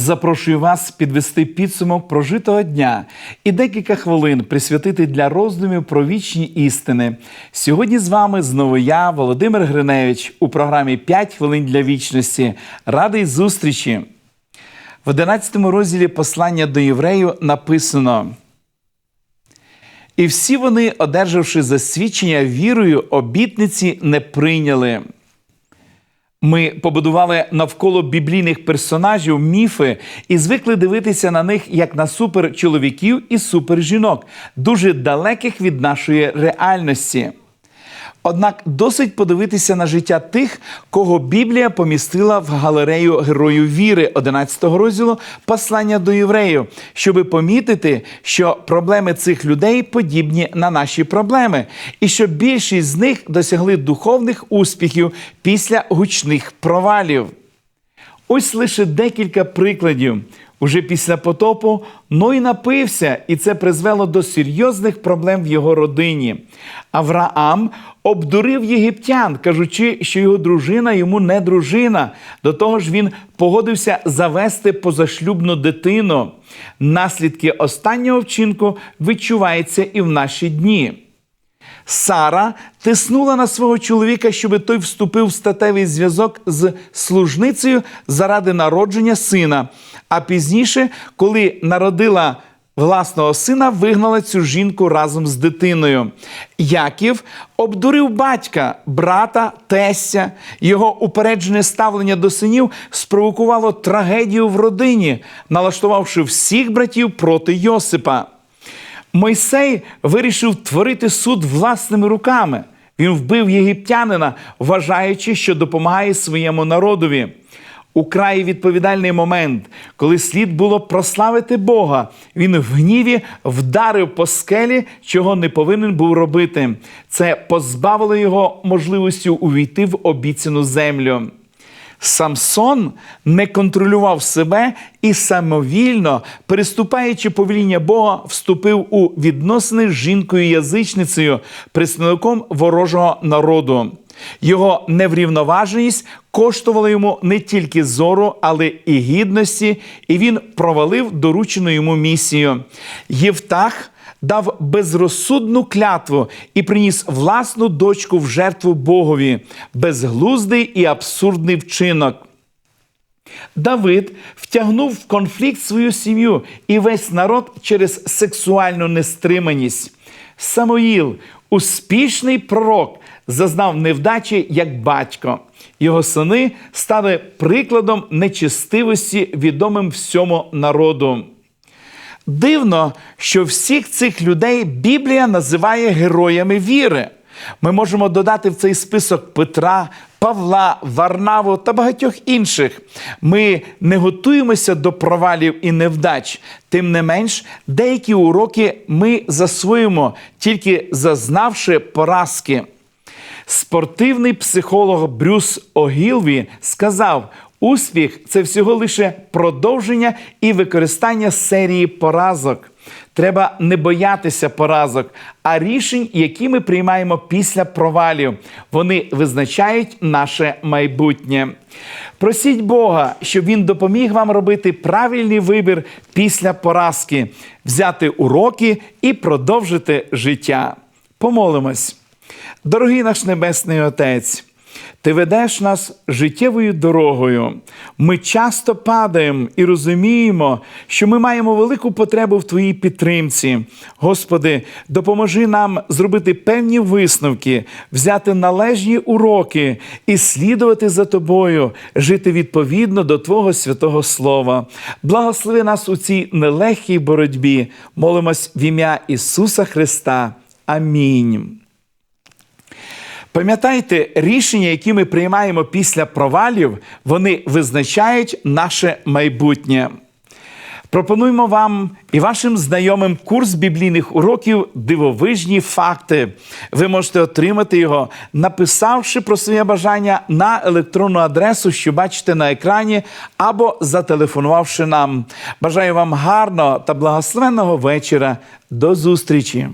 Запрошую вас підвести підсумок прожитого дня і декілька хвилин присвятити для роздумів про вічні істини. Сьогодні з вами знову я, Володимир Гриневич, у програмі «5 хвилин для вічності. Радий зустрічі. В 11 розділі послання до єврею написано. І всі вони, одержавши засвідчення вірою, обітниці не прийняли. Ми побудували навколо біблійних персонажів міфи і звикли дивитися на них як на супер чоловіків і супер жінок, дуже далеких від нашої реальності. Однак досить подивитися на життя тих, кого Біблія помістила в галерею героїв віри 11 розділу послання до євреїв, щоби помітити, що проблеми цих людей подібні на наші проблеми, і що більшість з них досягли духовних успіхів після гучних провалів. Ось лише декілька прикладів. Уже після потопу Ной напився, і це призвело до серйозних проблем в його родині. Авраам обдурив єгиптян, кажучи, що його дружина йому не дружина. До того ж, він погодився завести позашлюбну дитину. Наслідки останнього вчинку відчуваються і в наші дні. Сара тиснула на свого чоловіка, щоб той вступив в статевий зв'язок з служницею заради народження сина. А пізніше, коли народила власного сина, вигнала цю жінку разом з дитиною. Яків обдурив батька, брата, тестя. Його упереджене ставлення до синів спровокувало трагедію в родині, налаштувавши всіх братів проти Йосипа. Мойсей вирішив творити суд власними руками. Він вбив єгиптянина, вважаючи, що допомагає своєму народові. Украй відповідальний момент, коли слід було прославити Бога, він в гніві вдарив по скелі, чого не повинен був робити. Це позбавило його можливості увійти в обіцяну землю. Самсон не контролював себе і самовільно, переступаючи повеління Бога, вступив у відносини з жінкою-язичницею, представником ворожого народу. Його неврівноваженість коштувала йому не тільки зору, але і гідності, і він провалив доручену йому місію. Євтах дав безрозсудну клятву і приніс власну дочку в жертву Богові, безглуздий і абсурдний вчинок. Давид втягнув в конфлікт свою сім'ю і весь народ через сексуальну нестриманість. Самоїл, успішний пророк, зазнав невдачі як батько. Його сини стали прикладом нечестивості, відомим всьому народу. Дивно, що всіх цих людей Біблія називає героями віри. Ми можемо додати в цей список Петра, Павла, Варнаву та багатьох інших. Ми не готуємося до провалів і невдач. Тим не менш, деякі уроки ми засвоїмо, тільки зазнавши поразки. Спортивний психолог Брюс Огілві сказав: успіх це всього лише продовження і використання серії поразок. Треба не боятися поразок, а рішень, які ми приймаємо після провалів. Вони визначають наше майбутнє. Просіть Бога, щоб Він допоміг вам робити правильний вибір після поразки, взяти уроки і продовжити життя. Помолимось. Дорогий наш Небесний Отець, Ти ведеш нас життєвою дорогою. Ми часто падаємо і розуміємо, що ми маємо велику потребу в Твоїй підтримці. Господи, допоможи нам зробити певні висновки, взяти належні уроки і слідувати за Тобою, жити відповідно до Твого святого Слова. Благослови нас у цій нелегкій боротьбі. Молимось в ім'я Ісуса Христа. Амінь. Пам'ятайте, рішення, які ми приймаємо після провалів, вони визначають наше майбутнє. Пропонуємо вам і вашим знайомим курс біблійних уроків Дивовижні факти. Ви можете отримати його, написавши про своє бажання на електронну адресу, що бачите на екрані, або зателефонувавши нам. Бажаю вам гарного та благословенного вечора. До зустрічі!